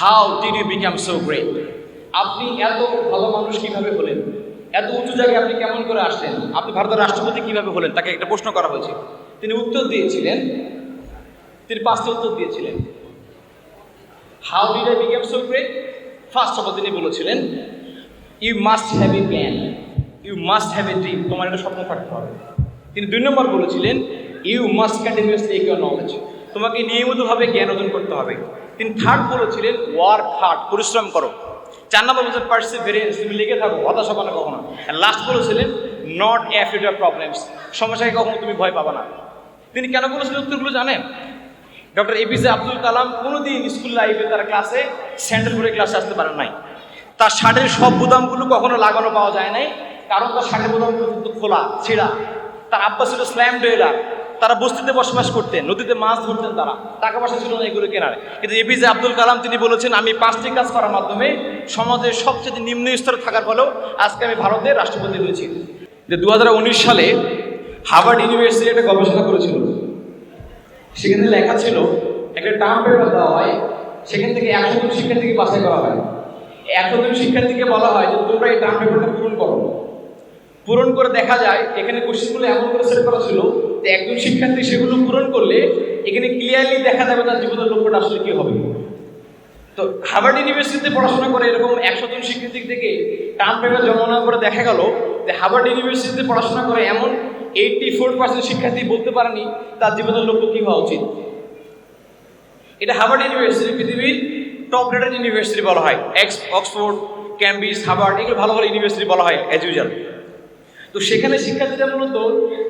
How did you become so great আপনি এত ভালো মানুষ কীভাবে হলেন? এত উঁচু জায়গায় আপনি কেমন করে আসলেন? আপনি ভারতের রাষ্ট্রপতি কীভাবে হলেন? তাকে একটা প্রশ্ন করা হয়েছে। তিনি উত্তর দিয়েছিলেন। তিনি পাঁচটি উত্তর দিয়েছিলেন। How did I become so great first of all তিনি বলেছিলেন you must have a plan you must have a dream তোমার একটা স্বপ্ন থাকতে হবে। তিনি দুই নম্বর বলেছিলেন you must continuously your knowledge তোমাকে নিয়মিতভাবে জ্ঞান অর্জন করতে হবে। তিনি থার্ড বলেছিলেন ওয়ার্ক হার্ড পরিশ্রম করো। চার নম্বর বলছেন পার্সিভিয়ারেন্স তুমি লেগে থাকো, হতাশ না কখনো। লাস্ট বলেছিলেন নট অ্যাফ্রিড অফ প্রবলেমস সমস্যায় কখনো তুমি ভয় পাবা না। তিনি কেন বলেছিলেন উত্তরগুলো জানেন? ডক্টর এপিজে আব্দুল কালাম কোনোদিন স্কুল লাইফে তার ক্লাসে স্যান্ডেল পরে ক্লাসে আসতে পারেন নাই। তার শার্টের সব বুদামগুলো কখনো লাগানো পাওয়া যায় নাই, কারণ তার শার্টের বুদামগুলো কিন্তু খোলা, ছেঁড়া। তার আব্বা ছিল স্ল্যাম ডেলার তারা বস্তিতে বসবাস করতেন, নদীতে মাছ ধরতেন তারা। টাকা পয়সা ছিল না এগুলো কেনার। কিন্তু এপিজে আব্দুল কালাম তিনি বলেছেন, আমি পাঁচটি কাজ করার মাধ্যমে সমাজের সবচেয়ে নিম্ন স্তরে থাকার ফলেও আজকে আমি ভারতের রাষ্ট্রপতি হয়েছি। যে দু হাজার উনিশ সালে হার্ভার্ড ইউনিভার্সিটি একটা গবেষণা করেছিল। সেখানে লেখা ছিল, একটা টার্ম পেপার দেওয়া হয়, সেখান থেকে একশো জন শিক্ষার্থীকে বাছাই করা হয়। একশো জন শিক্ষার্থীকে বলা হয় যে, তোমরা এই টার্ম পেপারটা পূরণ করো। পূরণ করে দেখা যায়, এখানে কোশ্চেনগুলো এমন করে সেট করা ছিল যে একজন শিক্ষার্থী সেগুলো পূরণ করলে এখানে ক্লিয়ারলি দেখা যাবে তার জীবনের লক্ষ্যটা আসলে কি হবে। তো হার্ভার্ড ইউনিভার্সিটিতে পড়াশোনা করে এরকম একশো জন শিক্ষার্থী থেকে টার্ম পেপার জমা নেওয়ার পরে দেখা গেল যে হার্ভার্ড ইউনিভার্সিটিতে পড়াশোনা করে এমন এইটটি ফোর পার্সেন্ট শিক্ষার্থী বলতে পারেনি তার জীবনের লক্ষ্য কী হওয়া উচিত। এটা হার্ভার্ড ইউনিভার্সিটি পৃথিবীর টপ রেটেড ইউনিভার্সিটি বলা হয়। এক্স অক্সফোর্ড ক্যাম্ব্রিজ হার্ভার্ড এগুলো ভালো ভালো ইউনিভার্সিটি বলা হয় অ্যাজ ইউজাল তো সেখানে শিক্ষার্থীরা মূলত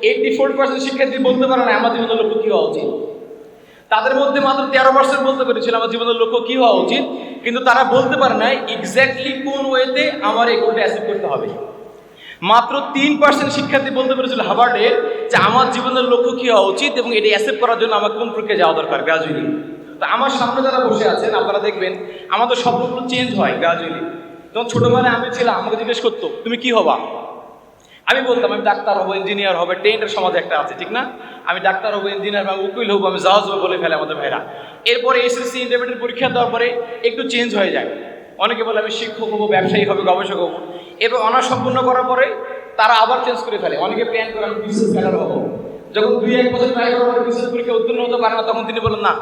এইটটি ফোর পার্সেন্ট শিক্ষার্থী বলতে পারে না, আমার জীবনের লক্ষ্য কী হওয়া উচিত? তাদের মধ্যে মাত্র তেরো পার্সেন্ট বলতে পেরেছিল আমার জীবনের লক্ষ্য কী হওয়া উচিত, কিন্তু তারা বলতে পারে না এক্স্যাক্টলি কোন ওয়েতে আমার এই গোলটা অ্যাচিভ করতে হবে। মাত্র তিন পার্সেন্ট শিক্ষার্থী বলতে পেরেছিল হার্ভার্ডে যে আমার জীবনের লক্ষ্য কী হওয়া উচিত এবং এটি অ্যাসেপ্ট করার জন্য আমার কোন প্রক্রিয়া যাওয়া দরকার গ্রাজুয়ালি তো আমার সামনে যারা বসে আছেন, আপনারা দেখবেন আমাদের স্বপ্নগুলো চেঞ্জ হয় গ্রাজুয়ালি যখন ছোটোবেলায় আমি ছিলাম, আমাকে জিজ্ঞেস করতো, তুমি কি হবা? আমি বলতাম, আমি ডাক্তার হব ইঞ্জিনিয়ার হবে টেন্টের সমাজে একটা আছে, ঠিক না? আমি ডাক্তার হব ইঞ্জিনিয়ার বা উকিল হব, আমি জাহাজ হব বলে ফেলে আমাদের ভাইরা। এরপরে এসএসসি ইন্টারমিডিয়েট পরীক্ষা দেওয়ার পরে একটু চেঞ্জ হয়ে যায়। অনেকে বলে, আমি শিক্ষক হব, ব্যবসায়ী হবে, গবেষক হব। এবার অনার্স সম্পূর্ণ করার পরে তারা আবার চেঞ্জ করে ফেলে। অনেকে প্ল্যান করে, আমি বিসিএস ক্যাডার হব। যখন দুই এক বছর ট্রাই পরে বিসিএস পরীক্ষা উত্তীর্ণ হতে পারে না, তখন তিনি বলেন, না,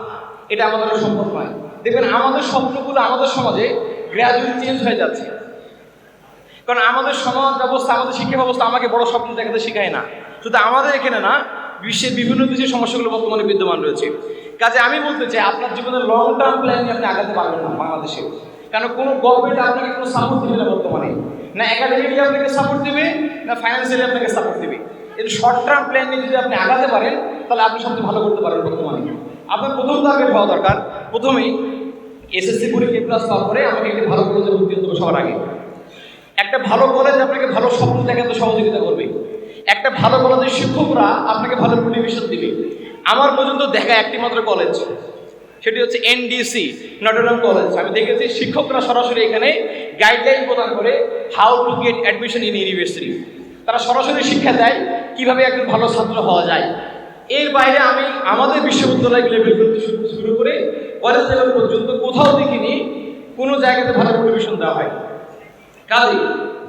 এটা আমাদের সম্ভব নয়। দেখবেন, আমাদের স্বপ্নগুলো আমাদের সমাজে গ্র্যাজুয়ালি চেঞ্জ হয়ে যাচ্ছে। কারণ আমাদের সমাজ ব্যবস্থা, আমাদের শিক্ষা ব্যবস্থা আমাকে বড় স্বপ্ন দেখাতে শেখায় না। শুধু আমাদের এখানে না, বিশ্বের বিভিন্ন দেশের সমস্যাগুলো বর্তমানে বিদ্যমান রয়েছে। কাজে আমি বলতে চাই, আপনার জীবনের লং টার্ম প্ল্যান নিয়ে আপনি আগাতে পারবেন না বাংলাদেশে। কারণ কোনো গভর্নমেন্ট আপনাকে কোনো সাপোর্ট দেবে না বর্তমানে? না একাডেমিকলি আপনাকে সাপোর্ট দেবে, না ফাইন্যান্সিয়ালি আপনাকে সাপোর্ট দেবে। এর শর্ট টার্ম প্ল্যান নিয়ে যদি আপনি আগাতে পারেন, তাহলে আপনি সবচেয়ে ভালো করতে পারেন বর্তমানে। আপনার প্রথম টার্গেট হওয়া দরকার। প্রথমেই এসএসসি পরীক্ষা প্লাস পাওয়ার পরে আমাকে একটি ভালো কলেজে ভর্তি সবার আগে। একটা ভালো কলেজ আপনাকে ভালো স্বপ্ন দেখাতে সহযোগিতা করবে। একটা ভালো কলেজের শিক্ষকরা আপনাকে ভালো মোটিভেশন দিবে। আমার পর্যন্ত দেখা একটি মাত্র কলেজ সেটি হচ্ছে এনডিসি নটরডাম কলেজ আমি দেখেছি শিক্ষকরা সরাসরি এখানে গাইডলাইন প্রদান করে how to get admission in university তারা সরাসরি শিক্ষা দেয় কীভাবে একজন ভালো ছাত্র হওয়া যায়। এর বাইরে আমি আমাদের বিশ্ববিদ্যালয় লেভেল করতে শুরু করে কলেজ লেভেল পর্যন্ত কোথাও দেখিনি, কোনো জায়গাতে ভালো মোটিভেশন দেওয়া হয় কাজে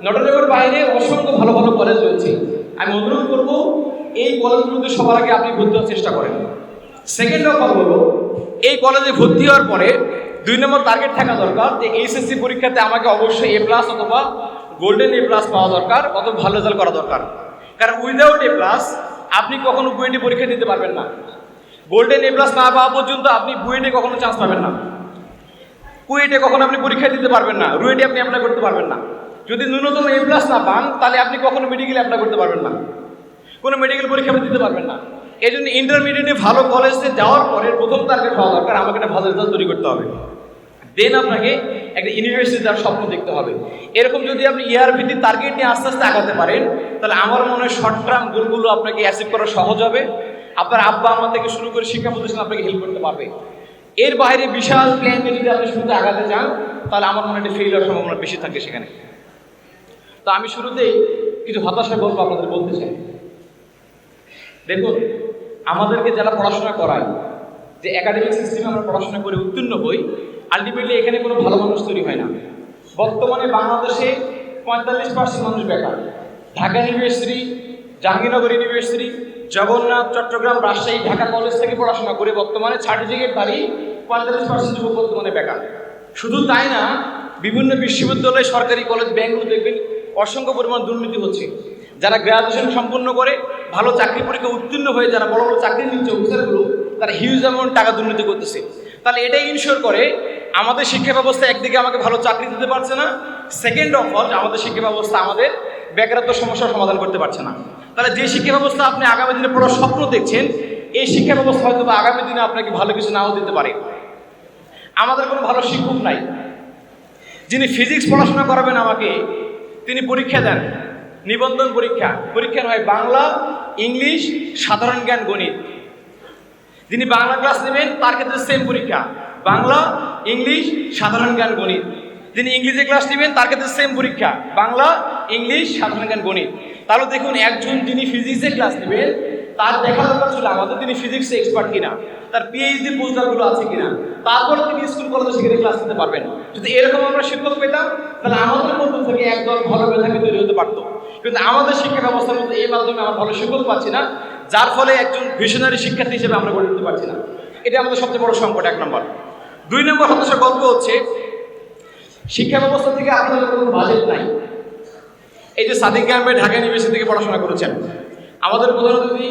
নটরডেমের বাইরে অসংখ্য ভালো ভালো কলেজ রয়েছে। আমি অনুরোধ করব, এই কলেজগুলোতে সবার আগে আপনি ভর্তি হওয়ার চেষ্টা করেন। সেকেন্ড অফ অল হলো, এই কলেজে ভর্তি হওয়ার পরে দুই নম্বর টার্গেট থাকা দরকার যে এইচএসসি পরীক্ষাতে আমাকে অবশ্যই এ প্লাস অথবা গোল্ডেন এ প্লাস পাওয়া দরকার অথবা ভালো রেজাল্ট করা দরকার। কারণ উইদাউট এ প্লাস আপনি কখনো বুয়েটে পরীক্ষা দিতে পারবেন না। গোল্ডেন এ প্লাস না পাওয়া পর্যন্ত আপনি বুয়েটে কখনো চান্স পাবেন না। কুয়েটে কখনো আপনি পরীক্ষা দিতে পারবেন না, রুয়েটে আপনি অ্যাপ্লাই করতে পারবেন না। যদি ন্যূনতম এ প্লাস না পান, তাহলে আপনি কখনো মেডিকেলে অ্যাপ্লাই করতে পারবেন না। কোনো মেডিকেল পরীক্ষা আপনি দিতে পারবেন না। এই জন্য ইন্টারমিডিয়েটে ভালো কলেজে যাওয়ার পরে প্রথম টার্গেট হওয়া দরকার, আমাকে একটা ভালো রেজাল্ট তৈরি করতে হবে। দেন আপনাকে একটা ইউনিভার্সিটি যাওয়ার স্বপ্ন দেখতে হবে। এরকম যদি আপনি ইয়ার ভিত্তিক টার্গেট নিয়ে আস্তে আস্তে আগাতে পারেন, তাহলে আমার মনে হয় শর্ট টার্ম গোলগুলো আপনাকে অ্যাচিভ করা সহজ হবে। আপনার আব্বা আমার থেকে শুরু করে শিক্ষা প্রতিষ্ঠান আপনাকে হেল্প করতে পারবে। এর বাইরে বিশাল প্ল্যান যদি আপনি শুরুতে আগাতে চান, তাহলে আমার মনে হয় ফেল হওয়ার সম্ভাবনা বেশি থাকে সেখানে। তো আমি শুরুতেই কিছু হতাশার গল্প আপনাদের বলতে চাই। দেখুন, আমাদেরকে যারা পড়াশোনা করায়, যে একাডেমিক সিস্টেমে আমরা পড়াশোনা করে উত্তীর্ণ হই আলটিমেটলি এখানে কোনো ভালো মানুষ তৈরি হয় না। বর্তমানে বাংলাদেশে পঁয়তাল্লিশ পার্সেন্ট মানুষ বেকার। Dhaka university Jahangirnagar university Jagannath, Chittagong, Rajshahi, Dhaka college থেকে পড়াশোনা করে বর্তমানে সার্টিফিকেট বাড়ি পঁয়তাল্লিশ পার্সেন্ট যুবক বর্তমানে বেকার। শুধু তাই না, বিভিন্ন বিশ্ববিদ্যালয়, সরকারি কলেজ ব্যাংকগুলো দেখবেন অসংখ্য পরিমাণ দুর্নীতি হচ্ছে। যারা গ্রাজুয়েশন সম্পন্ন করে, ভালো চাকরি পরীক্ষা উত্তীর্ণ হয়ে যারা বড় বড় চাকরি নিচ্ছে, অফিসারগুলো, তারা হিউজ অ্যামাউন্ট টাকা দুর্নীতি করতেছে। তাহলে এটাই ইনশিওর করে, আমাদের শিক্ষা ব্যবস্থা একদিকে আমাকে ভালো চাকরি দিতে পারছে না সেকেন্ড অফ অল আমাদের শিক্ষা ব্যবস্থা আমাদের বেকারত্ব সমস্যার সমাধান করতে পারছে না। তাহলে যে শিক্ষা ব্যবস্থা আপনি আগামী দিনে পড়ার স্বপ্ন দেখছেন, এই শিক্ষা ব্যবস্থা হয়তো আগামী দিনে আপনাকে ভালো কিছু নাও দিতে পারে। আমাদের কোনো ভালো শিক্ষক নাই। যিনি ফিজিক্স পড়াশোনা করাবেন আমাকে, তিনি পরীক্ষা দেন, নিবন্ধন পরীক্ষা। পরীক্ষা হয় বাংলা, ইংলিশ, সাধারণ জ্ঞান, গণিত। যিনি বাংলা ক্লাস নেবেন, তার ক্ষেত্রে সেম পরীক্ষা। বাংলা, ইংলিশ, সাধারণ জ্ঞান, গণিত। যিনি ইংলিশে ক্লাস নেবেন, তার ক্ষেত্রে সেম পরীক্ষা। বাংলা, ইংলিশ, সাধারণ জ্ঞান, গণিত। তাহলে দেখুন, একজন যিনি ফিজিক্সে ক্লাস নেবেন তার দেখা দরকার ছিল আমাদের, তিনি ফিজিক্সে এক্সপার্ট কিনা, তার পিএইচডি পোস্টারগুলো আছে কিনা, তারপর তিনি স্কুল কলেজে সেখানে ক্লাস নিতে পারবেন। যদি এরকম আমরা শিক্ষক পেতাম, তাহলে আমাদের মধ্যে থেকে একদল ভালো মেধাবী তৈরি হতে পারতো। কিন্তু আমাদের শিক্ষা ব্যবস্থার মধ্যে এই মাধ্যমে আমরা ভালো শিক্ষক পাচ্ছি না, যার ফলে একজন ভিশনারি শিক্ষার্থী হিসেবে আমরা গড়ে তুলতে পারছি না। এটা আমাদের সবচেয়ে বড় সংকট, এক নম্বর। দুই নম্বর হতাশার গল্প হচ্ছে, শিক্ষা ব্যবস্থা থেকে আপনাদের কোনো বাজেট নাই। এই যে সাদিক গ্রামে ঢাকা ইউনিভার্সিটি থেকে পড়াশোনা করেছেন আমাদের প্রধান অতিথি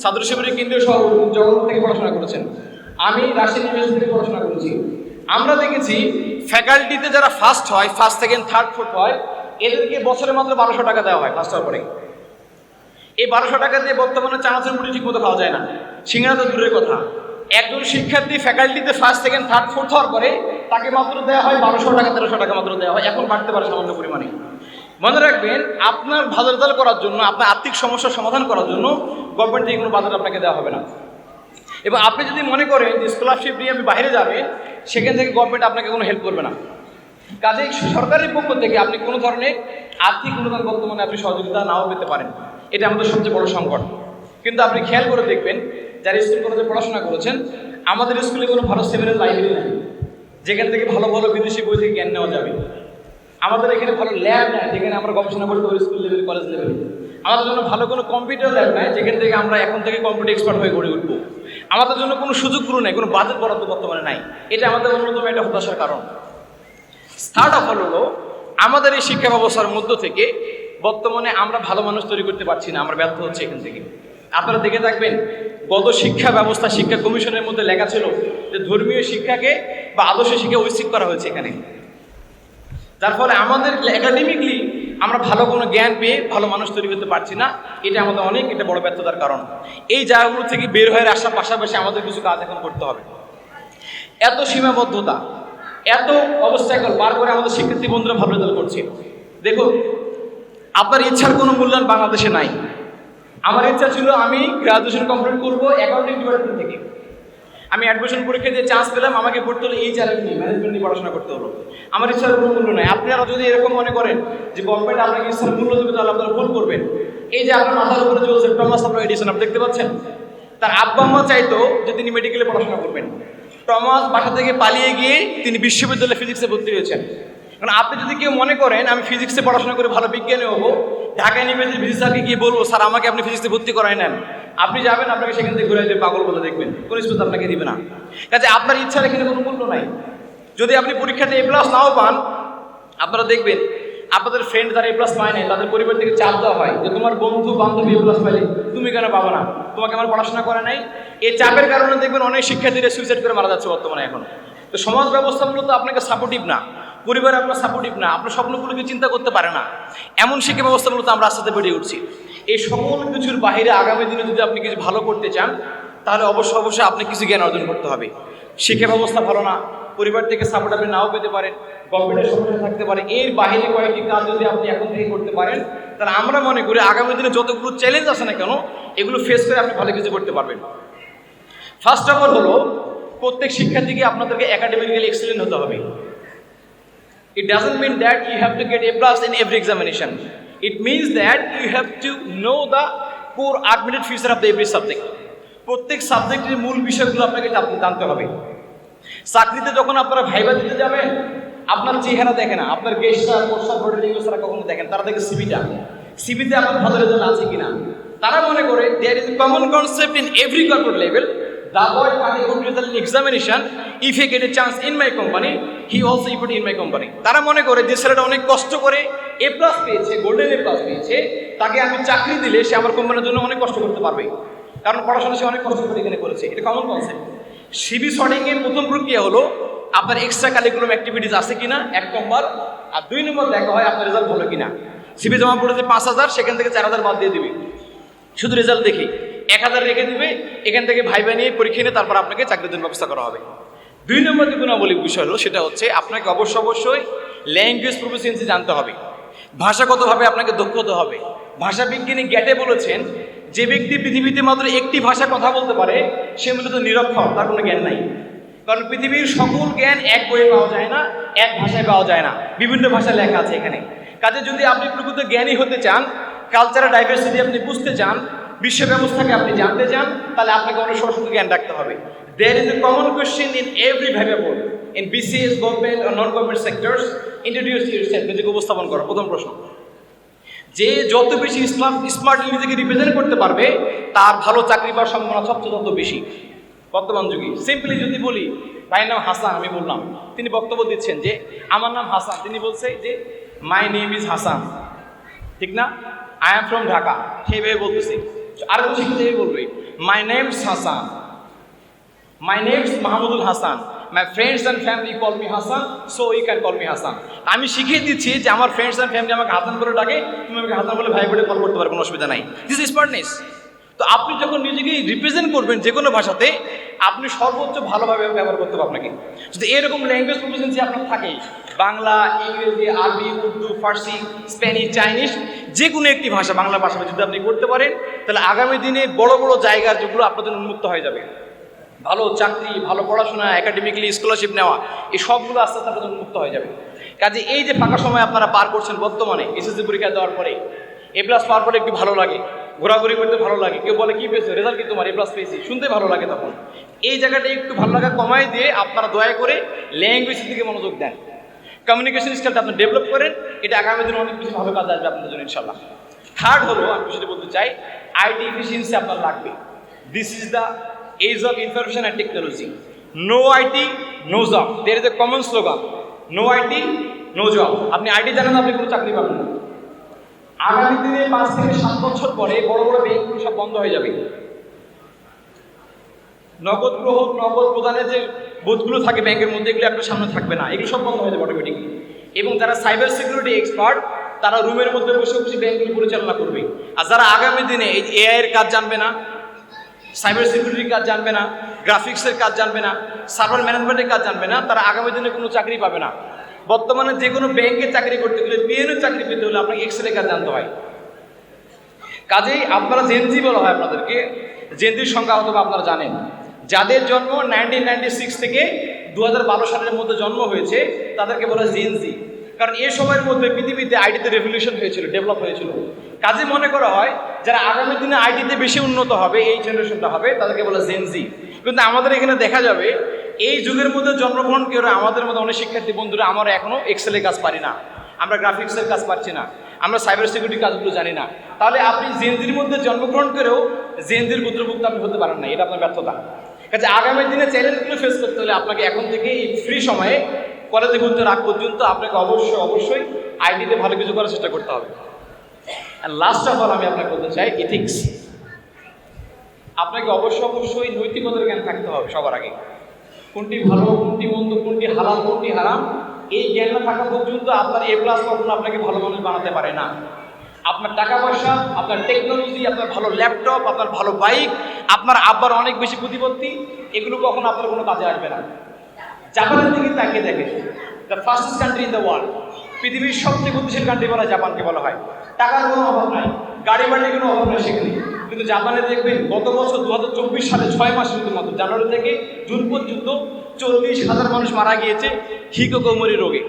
ছাত্র শিবিরের কেন্দ্রীয় সভাপতি জগন্নাথ থেকে পড়াশোনা করেছেন। আমি রাজশাহী ইউনিভার্সিটি থেকে পড়াশোনা করেছি। আমরা দেখেছি ফ্যাকাল্টিতে যারা ফার্স্ট হয় ফার্স্ট সেকেন্ড থার্ড ফোর্থ হয়, এদেরকে বছরে মাত্র বারোশো টাকা দেওয়া হয় ফার্স্ট হওয়ার পরে। এই বারোশো টাকা দিয়ে বর্তমানে চানাচুর মুড়ি ঠিক মতো খাওয়া যায় না। সিঙ্গারা তো দূরের কথা। একজন শিক্ষার্থী ফ্যাকাল্টিতে ফার্স্ট সেকেন্ড থার্ড ফোর্থ হওয়ার পরে তাকে মাত্র দেওয়া হয় বারোশো টাকা, তেরোশো টাকা মাত্র দেওয়া হয়। এখন বাড়তে পারে সামান্য পরিমাণে। মনে রাখবেন, আপনার ভালো রেজাল্ট করার জন্য, আপনার আর্থিক সমস্যার সমাধান করার জন্য গভর্নমেন্ট থেকে কোনো বাজার আপনাকে দেওয়া হবে না। এবং আপনি যদি মনে করেন যে স্কলারশিপ নিয়ে আপনি বাইরে যাবেন, সেখান থেকে গভর্নমেন্ট আপনাকে কোনো হেল্প করবে না। কাজেই সরকারের পক্ষ থেকে আপনি কোনো ধরনের আর্থিক অনুদান বর্তমানে আপনি সহযোগিতা নাও পেতে পারেন। এটা আমাদের সবচেয়ে বড় সংকট। কিন্তু আপনি খেয়াল করে দেখবেন, যারা স্কুল কলেজে পড়াশোনা করেছেন, আমাদের স্কুলে কোনো ভালো সেমিনার লাইব্রেরি নেই। যেখান থেকে ভালো ভালো বিদেশি বই থেকে জ্ঞান নেওয়া যাবে। আমাদের এখানে ভালো ল্যাব নেই, যেখানে আমরা গবেষণা করতে পারি স্কুল লেভেল কলেজ লেভেলে আমাদের জন্য ভালো কোনো কম্পিউটার ল্যাব নেই, যেখান থেকে আমরা এখন থেকে কম্পিউটার এক্সপার্ট হয়ে গড়ে উঠবো। আমাদের জন্য কোনো সুযোগগুলো নেই, কোনো বাজেট বরাদ্দ বর্তমানে নাই। এটা আমাদের অন্যতম একটা হতাশার কারণ। থার্ড অফ হলো, আমাদের এই শিক্ষা ব্যবস্থার মধ্য থেকে বর্তমানে আমরা ভালো মানুষ তৈরি করতে পারছি না, আমরা ব্যর্থ হচ্ছে এখান থেকে। আপনারা দেখে থাকবেন, গত শিক্ষা ব্যবস্থা, শিক্ষা কমিশনের মধ্যে লেখা ছিল যে ধর্মীয় শিক্ষাকে বা আদর্শ শিক্ষা ঐচ্ছিক করা হয়েছে এখানে। যার ফলে আমাদের একাডেমিকলি আমরা ভালো কোনো জ্ঞান পেয়ে ভালো মানুষ তৈরি করতে পারছি না, এটা আমাদের অনেক এটা বড় ব্যর্থতার কারণ। এই জায়গাগুলো থেকে বের হয়ে আসার পাশাপাশি আমাদের কিছু কাজ এখন করতে হবে। এত সীমাবদ্ধতা, এত অবস্থাকল বার করে আমাদের শিক্ষার্থী বন্ধুরা ভালো রেজাল্ট করছে। দেখুন আপনার ইচ্ছার কোনো মূল্যায়ন বাংলাদেশে নাই। আমার ইচ্ছা ছিল আমি গ্রাজুয়েশন কমপ্লিট করব অ্যাকাউন্টিং ডিপার্টমেন্ট থেকে। আমি অ্যাডমিশন পরীক্ষা দিয়ে চান্স পেলাম, আমাকে পড়তে হলো এই চ্যালেঞ্জ নিয়ে ম্যানেজমেন্ট নিয়ে পড়াশোনা করতে হলো। আমার ইচ্ছার কোনো মূল্য নাই। আপনারা যদি এরকম মনে করেন যে গভর্নমেন্ট আপনাকে ইচ্ছার মূল্য দেবে, তাহলে আপনারা ভুল করবেন। এই যে আপনার মাথার উপরে চলছে টমাস আপনার এডিশন আপনি দেখতে পাচ্ছেন? তার আব্বা আম্মা চাইতো যে তিনি মেডিকেলে পড়াশোনা করবেন। টমাস বাসা থেকে পালিয়ে গিয়ে তিনি বিশ্ববিদ্যালয়ে ফিজিক্সে ভর্তি হয়েছেন। কারণ আপনি যদি কেউ মনে করেন, আমি ফিজিক্সে পড়াশোনা করে ভালো বিজ্ঞানী হব ঢাকা ইউনিভার্সিটি ভিসি স্যারকে গিয়ে বলব, স্যার, আমাকে আপনি ফিজিক্সে ভর্তি করাই নেন। আপনি যাবেন, আপনাকে সেখান থেকে ঘুরে দিয়ে পাগল বলে দেখবেন। কোনো স্পেস আপনাকে দিবে না। কাজে আপনার ইচ্ছার এখানে কোনো মূল্য নাই। যদি আপনি পরীক্ষাতে এ প্লাস নাও পান, আপনারা দেখবেন, আপনাদের ফ্রেন্ড যারা এ প্লাস পায় নাই, তাদের পরিবার থেকে চাপ দেওয়া হয় যে, তোমার বন্ধু, বান্ধবী এ প্লাস পাইলে তুমি কেন পাবো না? তোমাকে আমার পড়াশোনা করে নাই? এই চাপের কারণে দেখবেন অনেক শিক্ষার্থীরা সুইসাইড করে মারা যাচ্ছে বর্তমানে এখন। তো সমাজ ব্যবস্থা মূলত আপনাকে সাপোর্টিভ না। পরিবার আপনার সাপোর্টিভ না, আপনার স্বপ্নগুলোকে চিন্তা করতে পারে না। এমন শিক্ষা ব্যবস্থা মূলত আমরা আস্তে বেড়ে উঠছি। এই সকল কিছুর বাইরে আগামী দিনে যদি আপনি কিছু ভালো করতে চান, তাহলে অবশ্যই অবশ্যই আপনি কিছু জ্ঞান অর্জন করতে হবে। শিক্ষা ব্যবস্থা ভালো না, পরিবার থেকে সাপোর্ট আপনি নাও পেতে পারেন গভর্নমেন্টের সমস্যা থাকতে পারে। এর বাইরে কয়েকটি কাজ যদি আপনি এখন থেকে করতে পারেন, তাহলে আমরা মনে করি আগামী দিনে যতগুলো চ্যালেঞ্জ আছে না কেন, এগুলো ফেস করে আপনি ভালো কিছু করতে পারবেন। ফার্স্ট অফ অল হলো, প্রত্যেক শিক্ষার্থীকে আপনাদেরকে একাডেমিক্যালি এক্সেলেন্ট হতে হবে। It doesn't mean that you have to get a plus in every examination. It means that you have to know the core augmented feature of the every subject. প্রত্যেক সাবজেক্টের মূল বিষয়গুলো আপনাকে জান- জানতে হবে। চাকরিতে যখন আপনারা ভাইবা দিতে যাবেন, আপনার চেহারা দেখে না। আপনার গেস্টরা ঘটে যেগুলো তারা কখনো দেখেন। তারা দেখে সিবিটা সিবিতে আপনার ভালো রেজাল্ট আছে কিনা? তারা মনে করে there is common concept in every corporate level The boy got a good result in examination. If he get a chance in my company. তারা মনে করে যে ছেলেটা অনেক কষ্ট করে এ প্লাস পেয়েছে গোল্ডেন এ প্লাস পেয়েছে, তাকে আমি চাকরি দিলে সে আমার কোম্পানির জন্য অনেক কষ্ট করতে পারবে। কারণ পড়াশোনা সে অনেক কষ্ট করে এখানে করেছে। এটা কমন কনসেপ্ট সিবি শর্টিং এর প্রথম প্রক্রিয়া হলো, আপনার এক্সট্রা কারিকুলাম অ্যাক্টিভিটিস আছে কিনা, এক নম্বর। আর দুই নম্বর দেখা হয় আপনার রেজাল্ট ভালো কিনা। সিবি জমা পড়েছে পাঁচ হাজার, সেখান থেকে চার হাজার বাদ দিয়ে দিবি। শুধু রেজাল্ট দেখি। এক হাজার রেখে দিবে, এখান থেকে ভাই ভাই নিয়ে পরীক্ষা নিয়ে তারপর আপনাকে চাকরির জন্য ব্যবস্থা করা হবে। দুই নম্বর যে গুণাবলী বিষয় হলো, সেটা হচ্ছে আপনাকে অবশ্য অবশ্যই ল্যাঙ্গুয়েজ প্রফিসিয়েন্সি জানতে হবে। ভাষাগতভাবে আপনাকে দক্ষ হতে হবে। ভাষা বিজ্ঞানী গ্যাটে বলেছেন, যে ব্যক্তি পৃথিবীতে মাত্র একটি ভাষা কথা বলতে পারে, সে মূলত নিরক্ষর তার কোনো জ্ঞান নাই। কারণ পৃথিবীর সকল জ্ঞান এক বইয়ে পাওয়া যায় না, এক ভাষায় পাওয়া যায় না। বিভিন্ন ভাষায় লেখা আছে এখানে। কাজে যদি আপনি প্রকৃত জ্ঞানী হতে চান কালচারাল ডাইভার্সিটি আপনি বুঝতে চান বিশ্ব ব্যবস্থাকে আপনি জানতে চান, তাহলে আপনাকে অনেক সরস্বতী জ্ঞান রাখতে হবে। There is a common question in every variable in BCS government R non government sectors introduce yourself নিজেকে উপস্থাপন করো, প্রথম প্রশ্ন। যে যত বেশি ইসলাম স্মার্টলি নিজেকে রিপ্রেজেন্ট করতে পারবে, তার ভালো চাকরি পাওয়ার সম্ভাবনা সবচেয়ে তত বেশি। বর্তমান যুগে। সিম্পলি যদি বলি, ভাইয়ের নাম হাসান, আমি বললাম। তিনি বক্তব্য দিচ্ছেন যে, আমার নাম হাসান। তিনি বলছে যে মাই নেম ইজ হাসান। ঠিক না? আই এম ফ্রম ঢাকা সেইভাবে বলতেছি। আর কোনো শিখতে বলবে my name's Hasan my name's Mahmudul Hasan my friends and family call me Hasan so you can call me Hasan আমি শিখিয়ে দিচ্ছি যে আমার ফ্রেন্ডস অ্যান্ড ফ্যামিলি আমাকে হাসান করে ডাকে, তুমি আমাকে হাসান বলে ভাই বলে কল করতে পারো, কোনো অসুবিধা নাই। দিস ইজ স্মার্টনেস তো আপনি যখন নিজেকে রিপ্রেজেন্ট করবেন যে কোনো ভাষাতে, আপনি সর্বোচ্চ ভালোভাবে ব্যবহার করতে হবে আপনাকে। যদি এরকম ল্যাঙ্গুয়েজ প্রফিসিয়েন্সি আপনার থাকে, বাংলা, ইংরেজি, আরবি, উর্দু, ফার্সি, স্প্যানিশ, চাইনিজ যে কোনো একটি ভাষা, বাংলা ভাষা যদি আপনি করতে পারেন, তাহলে আগামী দিনে বড় বড় জায়গার যেগুলো জন্য উন্মুক্ত হয়ে যাবে। ভালো চাকরি, ভালো পড়াশোনা একাডেমিক্যালি স্কলারশিপ নেওয়া, এই সবগুলো আস্তে আস্তে আপনাদের মুক্ত হয়ে যাবে। কাজে এই যে ফাঁকা সময় আপনারা পার করছেন বর্তমানে, এসএসসি পরীক্ষা দেওয়ার পরে এ প্লাস পাওয়ার পরে একটু ভালো লাগে, ঘোরাঘুরি করতে ভালো লাগে, কেউ বলে, কি পেয়েছ? রেজাল্ট কি তোমার? এ প্লাস পেয়েছি। শুনতে ভালো লাগে তখন। এই জায়গাটা একটু ভালো লাগা কমাই দিয়ে আপনারা দয়া করে ল্যাঙ্গুয়েজের দিকে মনোযোগ দেন। কমিউনিকেশন স্কিলটা আপনি ডেভেলপ করেন, এটা আগামী দিনে অনেক বেশি ভালো কাজ আসবে আপনাদের জন্য ইনশাল্লাহ থার্ড হলো, আমি বিষয়টা বলতে চাই আইটি এফিসিয়েন্সি আপনার লাগবে। This is the age of information and technology no IT no job there is a common slogan no IT no job আপনি আইটি জানেন, আপনি কোনো চাকরি পাবেন না। আগামী দিনে পাঁচ থেকে সাত বছর পরে বড় বড় ব্যাংকগুলো সব বন্ধ হয়ে যাবে। নগদ গ্রহণ নগদ প্রদানের যে বোধগুলো থাকে ব্যাংকের মধ্যে, এগুলো একটা সামনে থাকবে না। এগুলো সব বন্ধ হয়ে যাবে অটোমেটিকলি এবং যারা সাইবার সিকিউরিটি এক্সপার্ট তারা রুমের মধ্যে বসে বসে ব্যাংকগুলো পরিচালনা করবে। আর যারা আগামী দিনে এই এআই এর কাজ জানবে না সাইবার সিকিউরিটির কাজ জানবে না গ্রাফিক্সের কাজ জানবে না সার্ভার ম্যানেজমেন্টের কাজ জানবে না, তারা আগামী দিনে কোনো চাকরি পাবে না। বর্তমানে যে কোনো ব্যাংকে চাকরি করতে গেলে পিএনও চাকরি পেতে হলে আপনাকে এক্সরে কাজ জানতে হয়। কাজেই আপনারা জেনজি বলা হয় আপনাদেরকে। জেনজির সংখ্যা হয়তো আপনারা জানেন। যাদের জন্ম নাইনটিন নাইনটি সিক্স থেকে দু হাজার বারো সালের মধ্যে জন্ম হয়েছে, তাদেরকে বলা জেনজি কারণ এ সময়ের মধ্যে পৃথিবীতে আইটিতে রেভলিউশন হয়েছিল ডেভেলপ হয়েছিল। কাজে মনে করা হয়, যারা আগামী দিনে আইটিতে বেশি উন্নত হবে, এই জেনারেশনটা হবে, তাদেরকে বলা জেনজি কিন্তু আমাদের এখানে দেখা যাবে, এই যুগের মধ্যে জন্মগ্রহণ করে আমাদের মধ্যে অনেক শিক্ষার্থী বন্ধুরা আমরা এখনও এক্সেলের কাজ পারি না। আমরা গ্রাফিক্সের কাজ পারছি না। আমরা সাইবার সিকিউরিটি কাজগুলো জানি না। তাহলে আপনি জেনজির মধ্যে জন্মগ্রহণ করেও জেনজির পুত্রভুক্ত আপনি হতে পারেন না, এটা আপনার ব্যর্থতা। কাজে আগামী দিনে চ্যালেঞ্জগুলো ফেস করতে হলে আপনাকে এখন থেকে এই ফ্রি সময়ে কলেজে ঘুরতে রাখ পর্যন্ত আপনাকে অবশ্যই অবশ্যই আইডিতে ভালো কিছু করার চেষ্টা করতে হবে। আর লাস্ট অফ অল আমি আপনাকে বলতে চাই ইথিক্স আপনাকে অবশ্যই অবশ্যই নৈতিকতার জ্ঞান থাকতে হবে সবার আগে। কোনটি ভালো, কোনটি মন্দ, কোনটি হালাল, কোনটি হারাম, এই জ্ঞান না থাকা পর্যন্ত আপনার এ প্লাস কখনো আপনাকে ভালো মানুষ বানাতে পারে না। আপনার টাকা পয়সা, আপনার টেকনোলজি আপনার ভালো ল্যাপটপ আপনার ভালো বাইক আপনার আব্বার অনেক বেশি প্রতিপত্তি এগুলো কখনো আপনার কোনো কাজে আসবে না। জাপানের দিকে তাকিয়ে দেখে the fastest country in the world পৃথিবীর সবচেয়ে গতিশীল কান্ট্রি বলা জাপানকে বলা হয়। টাকার কোনো অভাব নাই। গাড়ি বাড়ির কোনো অভাব নাই সেখানে। কিন্তু জাপানে দেখবেন, গত বছর দু হাজার চব্বিশ সালে ছয় মাস শুধুমাত্র জানুয়ারি থেকে জুন পর্যন্ত চল্লিশ হাজার মানুষ মারা গিয়েছে হিকোকৌমরি রোগে।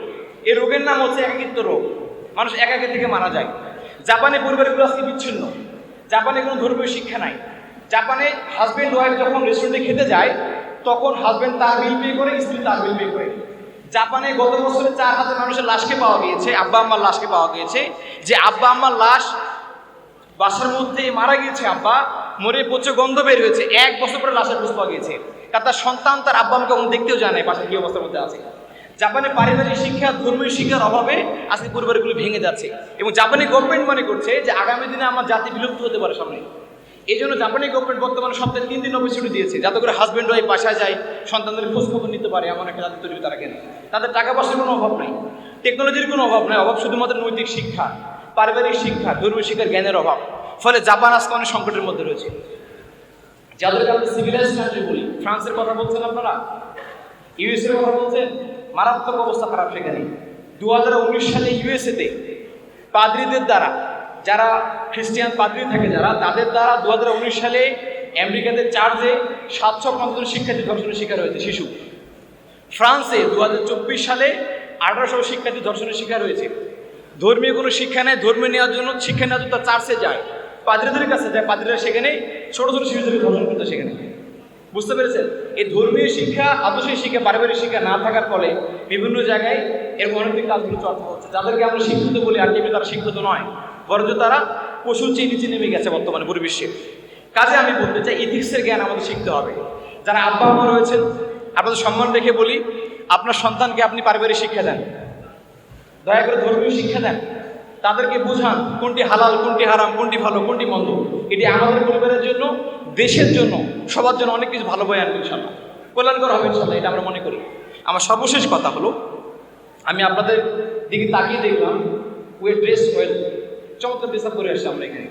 এই রোগের নাম হচ্ছে একাকিত্ব রোগ। মানুষ একাকে থেকে মারা যায়। জাপানে পরিবারগুলো আজকে বিচ্ছিন্ন। জাপানে কোনো ধর্মীয় শিক্ষা নাই। জাপানে হাজব্যান্ড ওয়াইফ যখন রেস্টুরেন্টে খেতে যায়, তখন হাজব্যান্ড তার বিল পে করে, স্ত্রী তার বিল পে করে। জাপানে গত বছরে চার হাজার মানুষের লাশকে পাওয়া গিয়েছে, আব্বা আম্মার লাশকে পাওয়া গিয়েছে। যে আব্বা আম্মার লাশ বাসার মধ্যে মারা গিয়েছে আব্বা, মরে পচে গন্ধ বের হয়েছে, এক বছর পরে লাশের খোঁজ পাওয়া গিয়েছে। কারণ তার সন্তান, তার আব্বা আমাকে দেখতেও জানে বাসার কি অবস্থার মধ্যে আছে। জাপানে পারিবারিক শিক্ষা, ধর্মীয় শিক্ষার অভাবে আজকে পরিবারগুলো ভেঙে যাচ্ছে। এবং জাপানি গভর্নমেন্ট মনে করছে যে আগামী দিনে আমার জাতি বিলুপ্ত হতে পারে সামনে। এই জন্য জাপানি গভর্নমেন্ট বর্তমানে সপ্তাহে তিন দিন অফিস ছুটি দিয়েছে, যাতে করে হাজব্যান্ড ওয়াইফ বাসায় যায়, সন্তানদের খোঁজ খবর নিতে পারে, এমন একটা জাতি তৈরি তারা কেন? তাদের টাকা পয়সার কোনো অভাব নাই। টেকনোলজির কোনো অভাব নাই, অভাব শুধুমাত্র নৈতিক শিক্ষা, পারিবারিক শিক্ষা, ধর্মীয় শিক্ষার জ্ঞানের অভাব। ফলে জাপান আজকে অনেক সংকটের মধ্যে রয়েছে। যাদেরকে আমরা সিভিলাইজ কান্ট্রি বলি, ফ্রান্সের কথা বলছেন আপনারা? ইউএসএর কথা বলছেন? মারাত্মক অবস্থা খারাপ সেখানে। দুহাজার উনিশ সালে ইউএসএতে পাদ্রীদের দ্বারা, যারা খ্রিস্টিয়ান পাদ্রী থাকে যারা, তাদের দ্বারা দুহাজার উনিশ সালে আমেরিকাতে চার্জে সাতশো পঞ্চাশ শিক্ষার্থী ধর্ষণের শিকার হয়েছে শিশু। ফ্রান্সে দু হাজার চব্বিশ সালে আঠারোশো শিক্ষার্থী ধর্ষণের শিকার হয়েছে। ধর্মীয় কোনো শিক্ষা নেয় ধর্ম নেওয়ার জন্য শিক্ষা নেওয়ার জন্য তার চার্চে যায়। পাদ্রীদের কাছে যায়, পাদ্রীরা সেখানে ছোট ছোট শিশুদেরকে ধর্ষণ করতে সেখানে। বুঝতে পেরেছেন? এই ধর্মীয় শিক্ষা আদর্শিক শিক্ষা, পারিবারিক শিক্ষা না থাকার ফলে বিভিন্ন জায়গায় এরকম অনেক কাজগুলো চর্চা হচ্ছে। যাদেরকে আমরা শিক্ষিত বলি আর আলটিমেট তারা শিক্ষিত নয়, বরঞ্চ তারা পশুর চেয়ে নিচে নেমে গেছে বর্তমানে পরিবেশে কাজে আমি বলতে চাই ইথিক্সের জ্ঞান আমাদের শিখতে হবে। যারা আব্বা আম্মা রয়েছেন, আপনাদের সম্মান রেখে বলি, আপনার সন্তানকে আপনি পারিবারিক শিক্ষা দেন। দয়া করে ধর্মীয় শিক্ষা দেন। তাদেরকে বোঝান, কোনটি হালাল, কোনটি হারাম, কোনটি ভালো, কোনটি মন্দ। এটি আমাদের পরিবারের জন্য দেশের জন্য, সবার জন্য অনেক কিছু ভালো বই আনবে ইনশাল্লাহ কল্যাণকর হবে ইনশাল্লাহ এটা আমরা মনে করি। আমার সর্বশেষ কথা হলো, আমি আপনাদের দিকে তাকিয়ে দেখলাম ওয়ে ড্রেস ওয়েল চমৎকার ড্রেস আপ করে আসছি আমরা এখানে।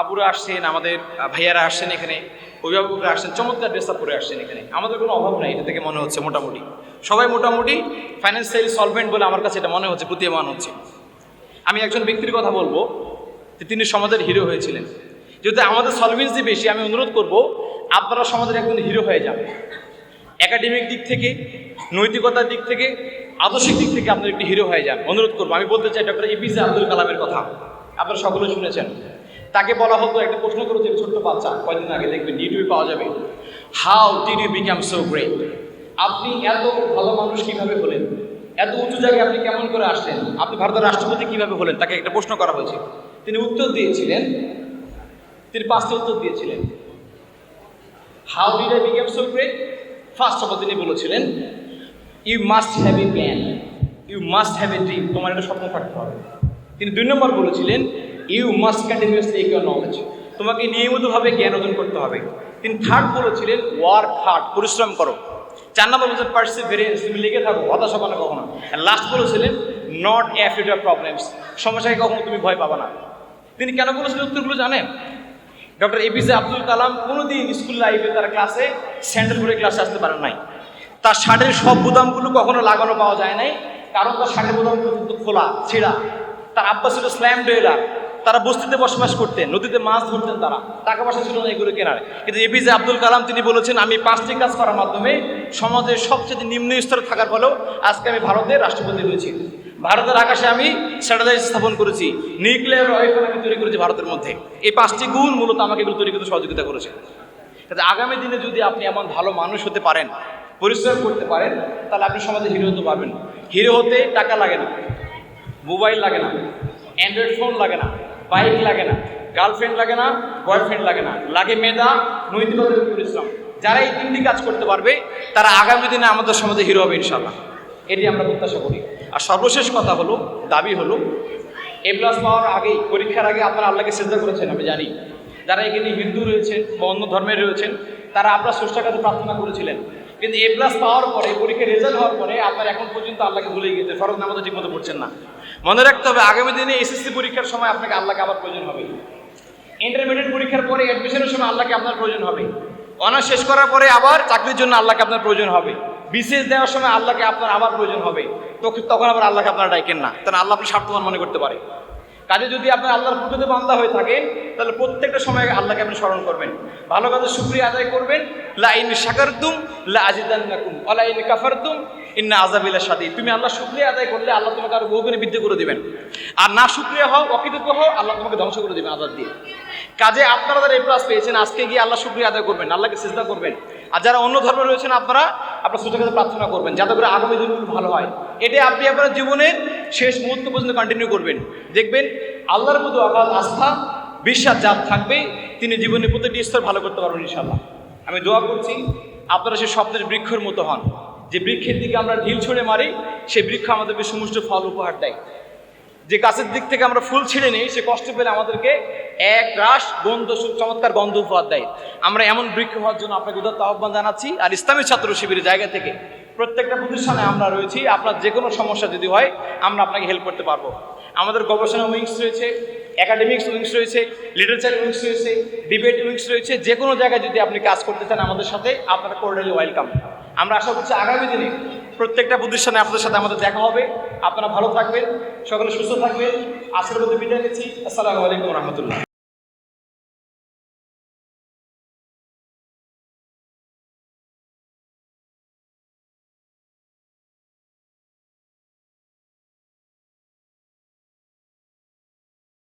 আবুরা আসছেন, আমাদের ভাইয়ারা আসছেন এখানে, অভিভাবকরা আসছেন, চমৎকার ড্রেস আপ করে আসছেন এখানে। আমাদের কোনো অভাব নাই, এটা থেকে মনে হচ্ছে মোটামুটি। সবাই মোটামুটি ফাইন্যান্সিয়ালি সলভেন্ট বলে আমার কাছে এটা মনে হচ্ছে, প্রতীয়মান হচ্ছে। আমি একজন ব্যক্তির কথা বলব, যে তিনি সমাজের হিরো হয়েছিলেন। যেহেতু আমাদের সলভেন্সি বেশি, আমি অনুরোধ করব, আপনারা সমাজের একজন হিরো হয়ে যাবে একাডেমিক দিক থেকে, নৈতিকতার দিক থেকে, আদর্শিক দিক থেকে আপনার একটি হিরো হয়ে যান। অনুরোধ করব, আমি বলতে চাই ডক্টর এপিজে আব্দুল কালামের কথা। আপনারা সকলে শুনেছেন। তাকে বলা হতো, একটা প্রশ্ন করেছে ছোট্ট বাচ্চা, কয়দিন আগে দেখবেন ইউটিউবে পাওয়া যাবে। How did you become so great আপনি এত ভালো মানুষ কীভাবে হলেন? এত উঁচু জায়গায় আপনি কেমন করে আসলেন? আপনি ভারতের রাষ্ট্রপতি কীভাবে হলেন? তাকে একটা প্রশ্ন করা হয়েছে। তিনি উত্তর দিয়েছিলেন তিনি পাঁচটি উত্তর দিয়েছিলেন। How did I become so great first of all তিনি বলেছিলেন you must have a plan you must have a dream তোমার একটা স্বপ্ন থাকতে হবে। তিনি দুই নম্বর বলেছিলেন you must continuously your knowledge তোমাকে নিয়মিতভাবে জ্ঞান অর্জন করতে হবে। তিনি থার্ড বলেছিলেন ওয়ার্ক হার্ড পরিশ্রম করো. চার নম্বর বলছেন পার্সিভিয়ারেন্স তুমি লেগে থাকো, হতাশ হবে না কখনো। লাস্ট বলেছিলেন নট অ্যাফ্রিড অফ প্রবলেমস সমস্যাকে কখনো তুমি ভয় পাবা না। তিনি কেন বলেছিলেন উত্তরগুলো জানেন? ডক্টর এপিজে আব্দুল কালাম কোনোদিন স্কুল লাইফে তার ক্লাসে স্যান্ডেল পরে ক্লাসে আসতে পারেন নাই। তার শার্টের সব বুদামগুলো কখনো লাগানো পাওয়া যায় নাই, কারণ তার শার্টের বুদামগুলো কিন্তু খোলা, ছেঁড়া। তার আব্বা ছিল স্ল্যাম ডেলার তারা বস্তিতে বসবাস করতেন, নদীতে মাছ ধরতেন তারা, টাকা পয়সা ছিল না এগুলো কেনার। কিন্তু এপিজে আব্দুল কালাম তিনি বলেছেন, আমি পাঁচটি কাজ করার মাধ্যমে সমাজের সবচেয়ে নিম্ন স্তরে থাকার ফলেও আজকে আমি ভারতের রাষ্ট্রপতি হয়েছি। ভারতের আকাশে আমি স্যাটেলাইট স্থাপন করেছি। নিউক্লিয়ার ওয়েপন আমি তৈরি করেছি ভারতের মধ্যে। এই পাঁচটি গুণ মূলত আমাকে এগুলো তৈরি করতে সহযোগিতা করেছে। কাজে আগামী দিনে যদি আপনি এমন ভালো মানুষ হতে পারেন, পরিশ্রম করতে পারেন, তাহলে আপনি সমাজে হিরো হতে পারবেন। হিরো হতে টাকা লাগে না, মোবাইল লাগে না, অ্যান্ড্রয়েড ফোন লাগে না, বাইক লাগে না, গার্লফ্রেন্ড লাগে না, বয়ফ্রেন্ড লাগে না, লাগে মেধা, নৈতিকতা পরিশ্রম। যারা এই তিনটি কাজ করতে পারবে, তারা আগামী দিনে আমাদের সমাজে হিরো হবে ইনশাল্লাহ এটি আমরা প্রত্যাশা করি। আর সর্বশেষ কথা হলো, দাবি হলো এ প্লাস পাওয়ার আগেই, পরীক্ষার আগে আপনারা আল্লাহকে চেষ্টা করেছেন, আমি জানি। যারা এখানে হিন্দু রয়েছেন বা অন্য ধর্মের রয়েছেন, তারা আপনার স্রষ্টার কাছে প্রার্থনা করেছিলেন। কিন্তু এ প্লাস পাওয়ার পরে পরীক্ষার রেজাল্ট হওয়ার পরে, আপনার এখন পর্যন্ত আল্লাহকে ভুলে গিয়েছে ফরজ নামাজও ঠিকমতো পড়ছেন না। মনে রাখতে হবে, আগামী দিনে এসএসসি পরীক্ষার সময় আপনাকে আল্লাহকে আবার প্রয়োজন হবে। ইন্টারমিডিয়েট পরীক্ষার পরে অ্যাডমিশনের সময় আল্লাহকে আপনার প্রয়োজন হবে। অনার্স শেষ করার পরে আবার চাকরির জন্য আল্লাহকে আপনার প্রয়োজন হবে। বিশেষ দেওয়ার সময় আল্লাহকে আপনার আবার প্রয়োজন হবে। তখন তখন আবার আল্লাহকে আপনারা ডাইকেন না। তাহলে আল্লাহ আপনি স্বার্থবান মনে করতে পারে কাজে যদি আপনার আল্লাহর প্রকৃত বান্দা হয়ে থাকেন, তাহলে প্রত্যেকটা সময় আল্লাহকে আপনি স্মরণ করবেন। ভালো কাজের সুক্রিয়া আদায় করবেন। লাইন ইন শাকারতুম লা আজিদান্নাকুম ওয়ালা ইন কাফারতুম ইন্না আযাবিলা শাদীদ। তুমি আল্লাহ শুকরিয়া আদায় করলে আল্লাহ তোমাকে আরও বহুগুণে বৃদ্ধি করে দিবেন। আর না শুকরিয়া হও, অকৃতজ্ঞ হও, আল্লাহ তোমাকে ধ্বংস করে দিবেন আজাদ দিয়ে। কাজে আপনারা যারা এই প্লাস পেয়েছেন, আজকে গিয়ে আল্লাহ শুক্রিয়া আদায় করবেন, আল্লাহকে চেষ্টা করবেন। আর যারা অন্য ধর্মে রয়েছেন আপনারা আপনার সুযোগ কাছে প্রার্থনা করবেন। যাতে করে আগামী দিনগুলো ভালো হয়। এটা আপনি আপনার জীবনের শেষ মুহূর্ত পর্যন্ত কন্টিনিউ করবেন। দেখবেন আল্লাহর মধ্যে অগাধ আস্থা, বিশ্বাস যার থাকবে, তিনি জীবনের প্রতিটি স্তর ভালো করতে পারবেন ইনশাল্লাহ আমি দোয়া করছি, আপনারা সেই স্বপ্নের বৃক্ষের মতো হন। যে বৃক্ষের দিকে আমরা ঢিল ছুঁড়ে মারি, সেই বৃক্ষ আমাদেরকে সমুষ্ট ফল উপহার দেয়। যে গাছের দিক থেকে আমরা ফুল ছিঁড়ে নিই, সে কষ্ট পেলে আমাদেরকে এক রাস গন্ধ চমৎকার গন্ধ উপহার দেয়। আমরা এমন বৃক্ষ হওয়ার জন্য আপনাকে উদাত্ত আহ্বান জানাচ্ছি আর ইসলামী ছাত্র শিবিরের জায়গা থেকে প্রত্যেকটা প্রতিষ্ঠানে আমরা রয়েছি। আপনার যে কোনো সমস্যা যদি হয়, আমরা আপনাকে হেল্প করতে পারব। আমাদের গবেষণা উইংস রয়েছে একাডেমিক্স উইংস রয়েছে লিটারেচার উইংস রয়েছে ডিবেট উইংস রয়েছে। যে কোনো জায়গায় যদি আপনি কাজ করতে চান আমাদের সাথে, আপনারা কোর্ডালি ওয়েলকাম আমরা আশা করছি আগামী দিনে প্রত্যেকটা প্রতিষ্ঠানে আপনাদের সাথে আমাদের দেখা হবে। আপনারা ভালো থাকবেন, সকলে সুস্থ থাকবেন। আজকের মধ্যে বিদায় নিচ্ছি। আসসালামু আলাইকুম রহমতুল্লাহ।